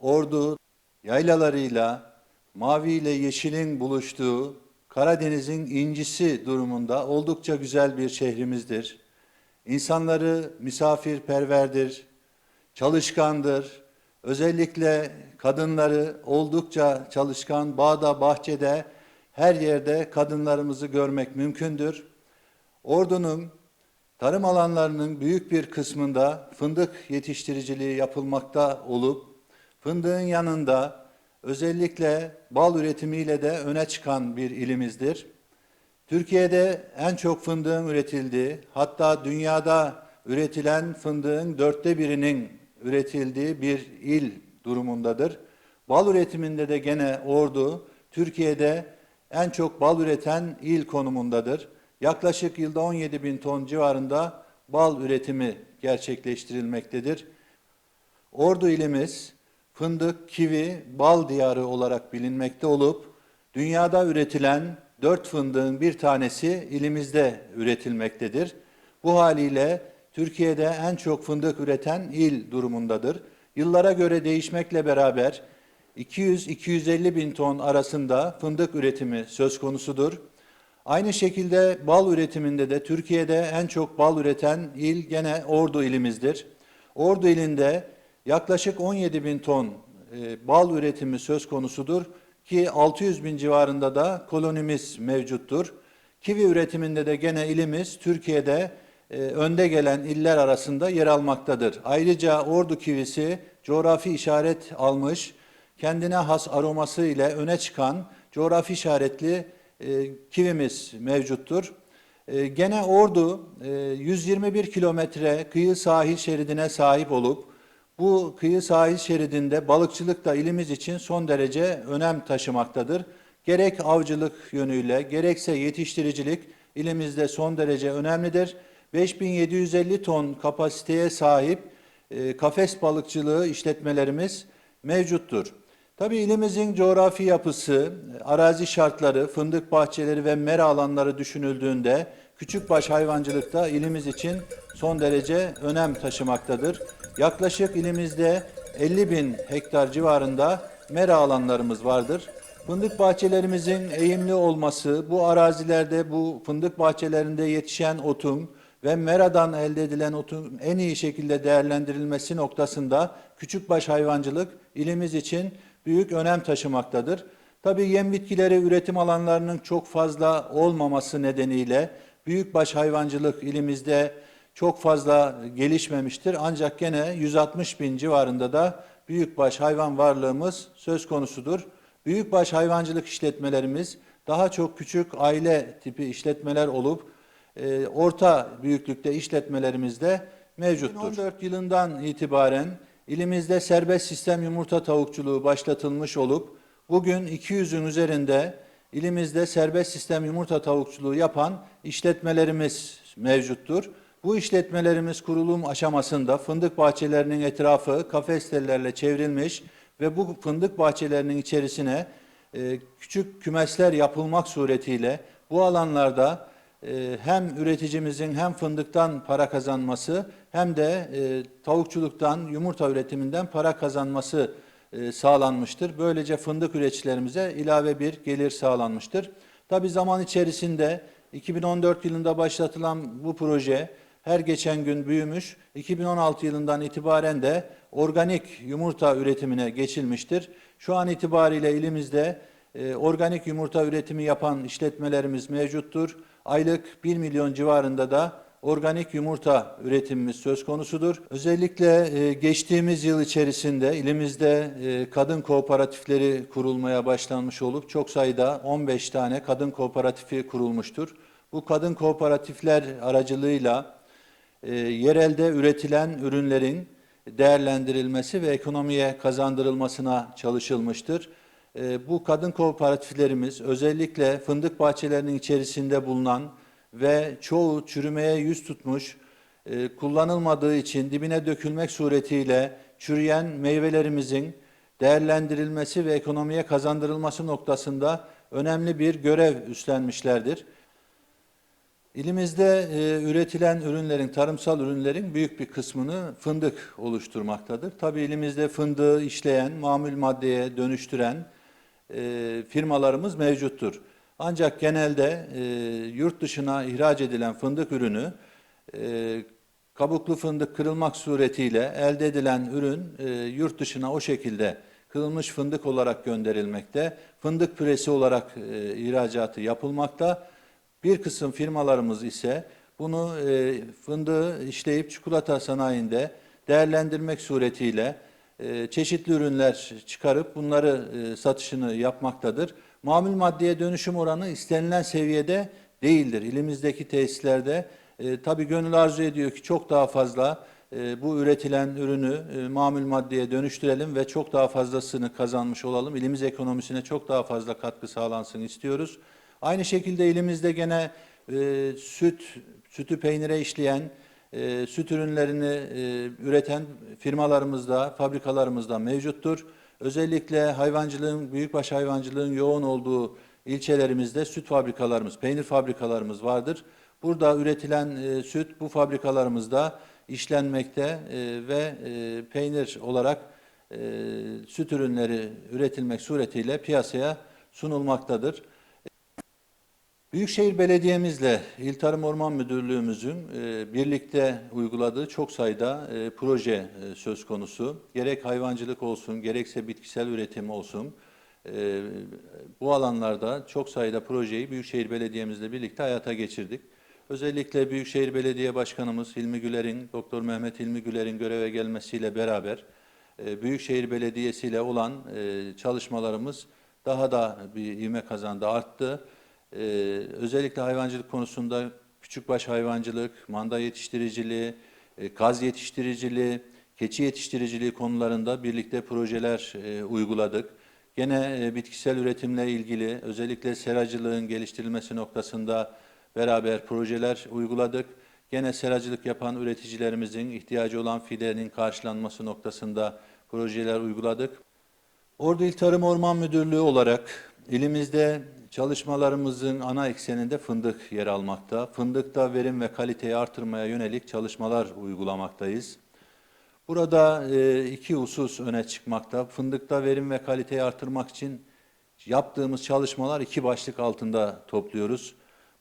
Ordu yaylalarıyla mavi ile yeşilin buluştuğu Karadeniz'in incisi durumunda oldukça güzel bir şehrimizdir. İnsanları misafirperverdir, çalışkandır. Özellikle kadınları oldukça çalışkan, bağda, bahçede, her yerde kadınlarımızı görmek mümkündür. Ordu'nun tarım alanlarının büyük bir kısmında fındık yetiştiriciliği yapılmakta olup, fındığın yanında özellikle bal üretimiyle de öne çıkan bir ilimizdir. Türkiye'de en çok fındığın üretildiği, hatta dünyada üretilen fındığın dörtte birinin üretildiği bir il durumundadır. Bal üretiminde de gene Ordu, Türkiye'de en çok bal üreten il konumundadır. Yaklaşık yılda 17 bin ton civarında bal üretimi gerçekleştirilmektedir. Ordu ilimiz fındık, kivi, bal diyarı olarak bilinmekte olup dünyada üretilen dört fındığın bir tanesi ilimizde üretilmektedir. Bu haliyle Türkiye'de en çok fındık üreten il durumundadır. Yıllara göre değişmekle beraber 200-250 bin ton arasında fındık üretimi söz konusudur. Aynı şekilde bal üretiminde de Türkiye'de en çok bal üreten il gene Ordu ilimizdir. Ordu ilinde yaklaşık 17 bin ton e, bal üretimi söz konusudur ki 600 bin civarında da kolonimiz mevcuttur. Kivi üretiminde de gene ilimiz Türkiye'de e, önde gelen iller arasında yer almaktadır. Ayrıca Ordu kivisi coğrafi işaret almış, kendine has aroması ile öne çıkan coğrafi işaretli e, kivimiz mevcuttur. E, gene Ordu e, 121 kilometre kıyı sahil şeridine sahip olup bu kıyı sahil şeridinde balıkçılık da ilimiz için son derece önem taşımaktadır. Gerek avcılık yönüyle gerekse yetiştiricilik ilimizde son derece önemlidir. 5750 ton kapasiteye sahip e, kafes balıkçılığı işletmelerimiz mevcuttur. Tabii ilimizin coğrafi yapısı, arazi şartları, fındık bahçeleri ve mera alanları düşünüldüğünde küçükbaş hayvancılıkta ilimiz için son derece önem taşımaktadır. Yaklaşık ilimizde 50 bin hektar civarında mera alanlarımız vardır. Fındık bahçelerimizin eğimli olması, bu arazilerde, bu fındık bahçelerinde yetişen otun ve meradan elde edilen otun en iyi şekilde değerlendirilmesi noktasında küçükbaş hayvancılık ilimiz için büyük önem taşımaktadır. Tabii yem bitkileri üretim alanlarının çok fazla olmaması nedeniyle büyükbaş hayvancılık ilimizde çok fazla gelişmemiştir. Ancak gene 160 bin civarında da büyükbaş hayvan varlığımız söz konusudur. Büyükbaş hayvancılık işletmelerimiz daha çok küçük aile tipi işletmeler olup e, orta büyüklükte işletmelerimizde mevcuttur. 2014 yılından itibaren ilimizde serbest sistem yumurta tavukçuluğu başlatılmış olup bugün 200'ün üzerinde ilimizde serbest sistem yumurta tavukçuluğu yapan işletmelerimiz mevcuttur. Bu işletmelerimiz kurulum aşamasında fındık bahçelerinin etrafı kafestelerle çevrilmiş ve bu fındık bahçelerinin içerisine e, küçük kümesler yapılmak suretiyle bu alanlarda e, hem üreticimizin hem fındıktan para kazanması hem de e, tavukçuluktan, yumurta üretiminden para kazanması sağlanmıştır. Böylece fındık üreticilerimize ilave bir gelir sağlanmıştır. Tabi zaman içerisinde 2014 yılında başlatılan bu proje her geçen gün büyümüş. 2016 yılından itibaren de organik yumurta üretimine geçilmiştir. Şu an itibariyle ilimizde e, organik yumurta üretimi yapan işletmelerimiz mevcuttur. Aylık 1 milyon civarında da organik yumurta üretimimiz söz konusudur. Özellikle e, geçtiğimiz yıl içerisinde ilimizde e, kadın kooperatifleri kurulmaya başlanmış olup çok sayıda 15 tane kadın kooperatifi kurulmuştur. Bu kadın kooperatifler aracılığıyla e, yerelde üretilen ürünlerin değerlendirilmesi ve ekonomiye kazandırılmasına çalışılmıştır. Bu kadın kooperatiflerimiz özellikle fındık bahçelerinin içerisinde bulunan ve çoğu çürümeye yüz tutmuş, e, kullanılmadığı için dibine dökülmek suretiyle çürüyen meyvelerimizin değerlendirilmesi ve ekonomiye kazandırılması noktasında önemli bir görev üstlenmişlerdir. İlimizde e, üretilen ürünlerin, tarımsal ürünlerin büyük bir kısmını fındık oluşturmaktadır. Tabii ilimizde fındığı işleyen, mamul maddeye dönüştüren e, firmalarımız mevcuttur. Ancak genelde e, yurt dışına ihraç edilen fındık ürünü e, kabuklu fındık kırılmak suretiyle elde edilen ürün e, yurt dışına o şekilde kırılmış fındık olarak gönderilmekte. Fındık püresi olarak e, ihracatı yapılmakta. Bir kısım firmalarımız ise bunu e, fındığı işleyip çikolata sanayinde değerlendirmek suretiyle e, çeşitli ürünler çıkarıp bunları e, satışını yapmaktadır. Mamul maddeye dönüşüm oranı istenilen seviyede değildir. İlimizdeki tesislerde e, tabii gönül arzu ediyor ki çok daha fazla e, bu üretilen ürünü e, mamul maddeye dönüştürelim ve çok daha fazlasını kazanmış olalım. İlimiz ekonomisine çok daha fazla katkı sağlansın istiyoruz. Aynı şekilde ilimizde gene e, süt, sütü peynire işleyen, e, süt ürünlerini e, üreten firmalarımızda, fabrikalarımızda mevcuttur. Özellikle hayvancılığın, büyükbaş hayvancılığın yoğun olduğu ilçelerimizde süt fabrikalarımız, peynir fabrikalarımız vardır. Burada üretilen e, süt bu fabrikalarımızda işlenmekte e, ve e, peynir olarak e, süt ürünleri üretilmek suretiyle piyasaya sunulmaktadır. Büyükşehir Belediye'mizle İl Tarım Orman Müdürlüğümüzün e, birlikte uyguladığı çok sayıda e, proje e, söz konusu. Gerek hayvancılık olsun, gerekse bitkisel üretim olsun. bu alanlarda çok sayıda projeyi Büyükşehir Belediye'mizle birlikte hayata geçirdik. Özellikle Büyükşehir Belediye Başkanımız Hilmi Güler'in, Doktor Mehmet Hilmi Güler'in göreve gelmesiyle beraber Büyükşehir Belediyesi ile olan çalışmalarımız daha da bir ivme kazandı, arttı. Ee, özellikle hayvancılık konusunda küçükbaş hayvancılık, manda yetiştiriciliği, e, kaz yetiştiriciliği, keçi yetiştiriciliği konularında birlikte projeler e, uyguladık. Gene e, bitkisel üretimle ilgili özellikle seracılığın geliştirilmesi noktasında beraber projeler uyguladık. Gene seracılık yapan üreticilerimizin ihtiyacı olan fidenin karşılanması noktasında projeler uyguladık. Ordu İl Tarım Orman Müdürlüğü olarak ilimizde çalışmalarımızın ana ekseninde fındık yer almakta. Fındıkta verim ve kaliteyi artırmaya yönelik çalışmalar uygulamaktayız. Burada e, iki husus öne çıkmakta. Fındıkta verim ve kaliteyi artırmak için yaptığımız çalışmalar iki başlık altında topluyoruz.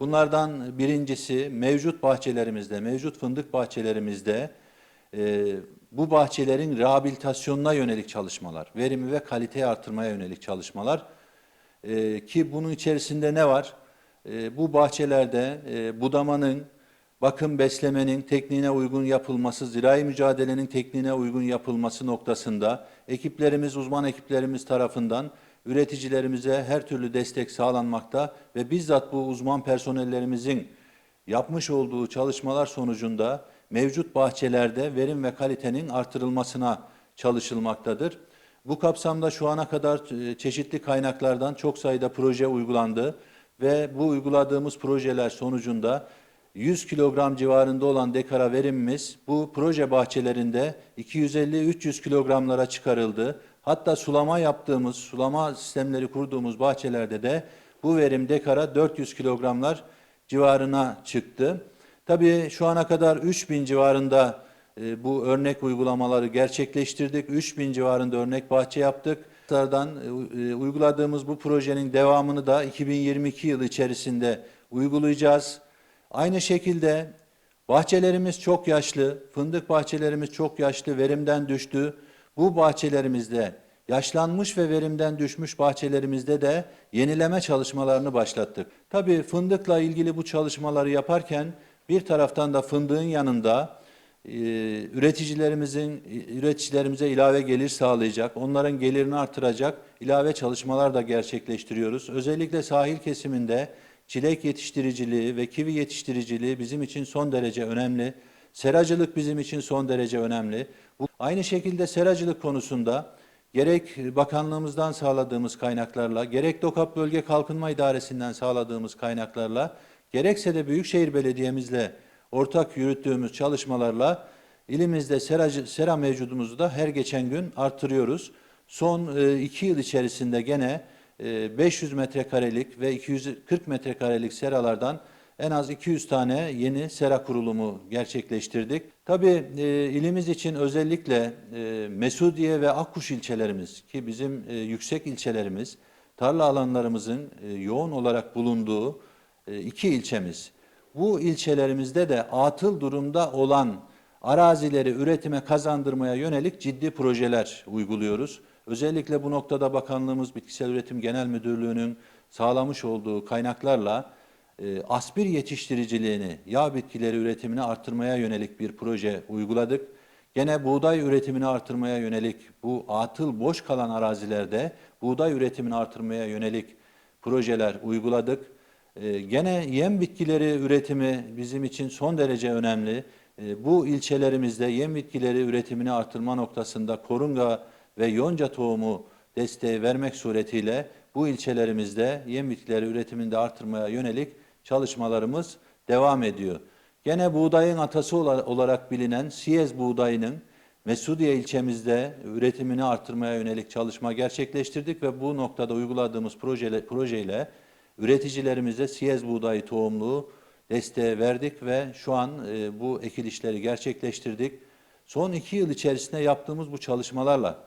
Bunlardan birincisi mevcut bahçelerimizde, mevcut fındık bahçelerimizde e, bu bahçelerin rehabilitasyonuna yönelik çalışmalar, verimi ve kaliteyi artırmaya yönelik çalışmalar. E, ki bunun içerisinde ne var? E, bu bahçelerde e, budamanın, bakım beslemenin tekniğine uygun yapılması, zirai mücadelenin tekniğine uygun yapılması noktasında ekiplerimiz, uzman ekiplerimiz tarafından üreticilerimize her türlü destek sağlanmakta ve bizzat bu uzman personellerimizin yapmış olduğu çalışmalar sonucunda mevcut bahçelerde verim ve kalitenin artırılmasına çalışılmaktadır. Bu kapsamda şu ana kadar e, çeşitli kaynaklardan çok sayıda proje uygulandı ve bu uyguladığımız projeler sonucunda 100 kilogram civarında olan dekara verimimiz bu proje bahçelerinde 250-300 kilogramlara çıkarıldı. Hatta sulama yaptığımız, sulama sistemleri kurduğumuz bahçelerde de bu verim dekara 400 kilogramlar civarına çıktı. Tabii şu ana kadar 3000 civarında bu örnek uygulamaları gerçekleştirdik. 3000 civarında örnek bahçe yaptık. Tardan e, uyguladığımız bu projenin devamını da 2022 yılı içerisinde uygulayacağız. Aynı şekilde bahçelerimiz çok yaşlı, fındık bahçelerimiz çok yaşlı, verimden düştü. Bu bahçelerimizde yaşlanmış ve verimden düşmüş bahçelerimizde de yenileme çalışmalarını başlattık. Tabii fındıkla ilgili bu çalışmaları yaparken bir taraftan da fındığın yanında e, üreticilerimizin üreticilerimize ilave gelir sağlayacak, onların gelirini artıracak ilave çalışmalar da gerçekleştiriyoruz. Özellikle sahil kesiminde çilek yetiştiriciliği ve kivi yetiştiriciliği bizim için son derece önemli. Seracılık bizim için son derece önemli. Aynı şekilde seracılık konusunda gerek bakanlığımızdan sağladığımız kaynaklarla, gerek DOKAP Bölge Kalkınma İdaresi'nden sağladığımız kaynaklarla, gerekse de Büyükşehir Belediye'mizle ortak yürüttüğümüz çalışmalarla ilimizde seracı, sera mevcudumuzu da her geçen gün artırıyoruz. Son e, iki yıl içerisinde gene e, 500 metrekarelik ve 240 metrekarelik seralardan en az 200 tane yeni sera kurulumu gerçekleştirdik. Tabii e, ilimiz için özellikle e, Mesudiye ve Akkuş ilçelerimiz ki bizim e, yüksek ilçelerimiz, tarla alanlarımızın e, yoğun olarak bulunduğu e, iki ilçemiz. Bu ilçelerimizde de atıl durumda olan arazileri üretime kazandırmaya yönelik ciddi projeler uyguluyoruz. Özellikle bu noktada bakanlığımız Bitkisel Üretim Genel Müdürlüğü'nün sağlamış olduğu kaynaklarla e, aspir yetiştiriciliğini, yağ bitkileri üretimini artırmaya yönelik bir proje uyguladık. Gene buğday üretimini artırmaya yönelik bu atıl boş kalan arazilerde buğday üretimini artırmaya yönelik projeler uyguladık. Ee, gene yem bitkileri üretimi bizim için son derece önemli. Ee, bu ilçelerimizde yem bitkileri üretimini artırma noktasında korunga ve yonca tohumu desteği vermek suretiyle bu ilçelerimizde yem bitkileri üretimini de artırmaya yönelik çalışmalarımız devam ediyor. Gene buğdayın atası ola- olarak bilinen Siyez buğdayının Mesudiye ilçemizde üretimini artırmaya yönelik çalışma gerçekleştirdik ve bu noktada uyguladığımız projeyle, projeyle üreticilerimize Siyez buğdayı tohumluğu desteği verdik ve şu an e, bu ekilişleri gerçekleştirdik. Son iki yıl içerisinde yaptığımız bu çalışmalarla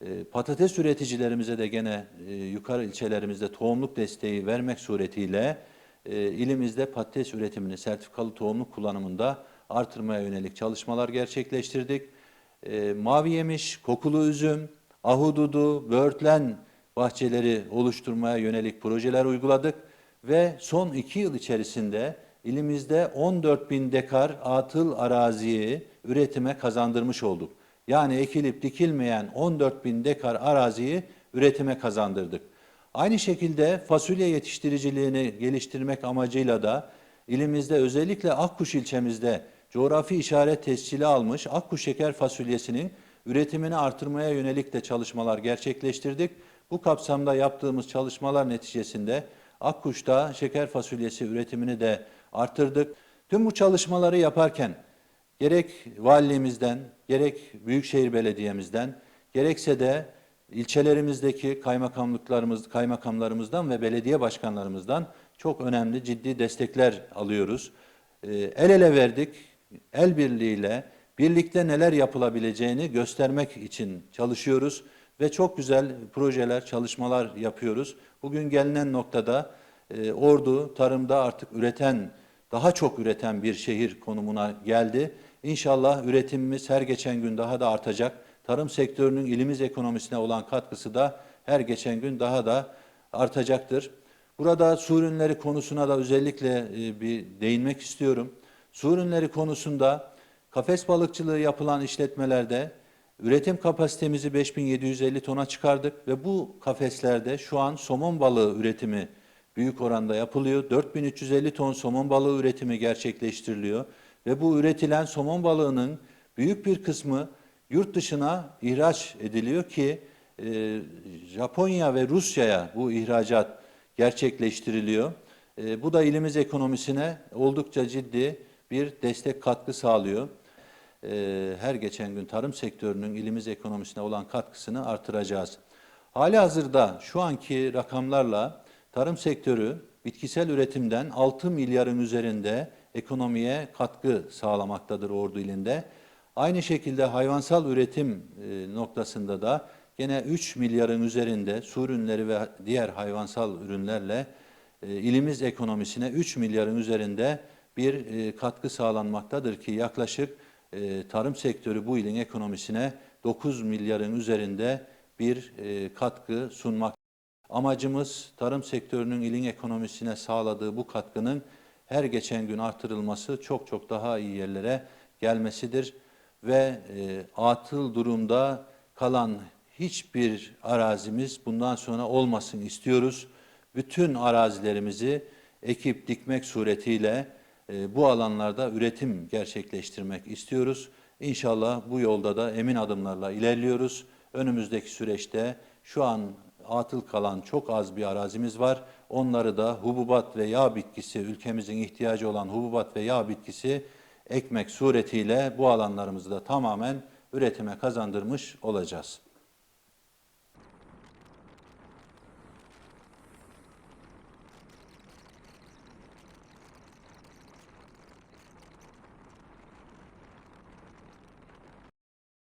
e, patates üreticilerimize de gene e, yukarı ilçelerimizde tohumluk desteği vermek suretiyle e, ilimizde patates üretimini sertifikalı tohumluk kullanımında artırmaya yönelik çalışmalar gerçekleştirdik. E, mavi yemiş, kokulu üzüm, ahududu, böğürtlen bahçeleri oluşturmaya yönelik projeler uyguladık ve son iki yıl içerisinde ilimizde 14 bin dekar atıl araziyi üretime kazandırmış olduk. Yani ekilip dikilmeyen 14 bin dekar araziyi üretime kazandırdık. Aynı şekilde fasulye yetiştiriciliğini geliştirmek amacıyla da ilimizde özellikle Akkuş ilçemizde coğrafi işaret tescili almış Akkuş şeker fasulyesinin üretimini artırmaya yönelik de çalışmalar gerçekleştirdik. Bu kapsamda yaptığımız çalışmalar neticesinde Akkuş'ta şeker fasulyesi üretimini de artırdık. Tüm bu çalışmaları yaparken gerek valiliğimizden, gerek Büyükşehir Belediye'mizden, gerekse de ilçelerimizdeki kaymakamlıklarımız, kaymakamlarımızdan ve belediye başkanlarımızdan çok önemli ciddi destekler alıyoruz. Ee, el ele verdik, el birliğiyle birlikte neler yapılabileceğini göstermek için çalışıyoruz ve çok güzel projeler, çalışmalar yapıyoruz. Bugün gelinen noktada e, Ordu tarımda artık üreten, daha çok üreten bir şehir konumuna geldi. İnşallah üretimimiz her geçen gün daha da artacak. Tarım sektörünün ilimiz ekonomisine olan katkısı da her geçen gün daha da artacaktır. Burada su ürünleri konusuna da özellikle e, bir değinmek istiyorum. Su ürünleri konusunda kafes balıkçılığı yapılan işletmelerde üretim kapasitemizi 5750 tona çıkardık ve bu kafeslerde şu an somon balığı üretimi büyük oranda yapılıyor. 4350 ton somon balığı üretimi gerçekleştiriliyor ve bu üretilen somon balığının büyük bir kısmı yurt dışına ihraç ediliyor ki e, Japonya ve Rusya'ya bu ihracat gerçekleştiriliyor. E, bu da ilimiz ekonomisine oldukça ciddi bir destek katkı sağlıyor. E, her geçen gün tarım sektörünün ilimiz ekonomisine olan katkısını artıracağız. Hali hazırda şu anki rakamlarla tarım sektörü bitkisel üretimden 6 milyarın üzerinde ekonomiye katkı sağlamaktadır Ordu ilinde. Aynı şekilde hayvansal üretim e, noktasında da gene 3 milyarın üzerinde su ürünleri ve diğer hayvansal ürünlerle e, ilimiz ekonomisine 3 milyarın üzerinde bir e, katkı sağlanmaktadır ki yaklaşık tarım sektörü bu ilin ekonomisine 9 milyarın üzerinde bir katkı sunmak. Amacımız tarım sektörünün ilin ekonomisine sağladığı bu katkının her geçen gün artırılması, çok çok daha iyi yerlere gelmesidir ve e, atıl durumda kalan hiçbir arazimiz bundan sonra olmasın istiyoruz. Bütün arazilerimizi ekip dikmek suretiyle e, bu alanlarda üretim gerçekleştirmek istiyoruz. İnşallah bu yolda da emin adımlarla ilerliyoruz. Önümüzdeki süreçte şu an atıl kalan çok az bir arazimiz var. Onları da hububat ve yağ bitkisi, ülkemizin ihtiyacı olan hububat ve yağ bitkisi ekmek suretiyle bu alanlarımızı da tamamen üretime kazandırmış olacağız.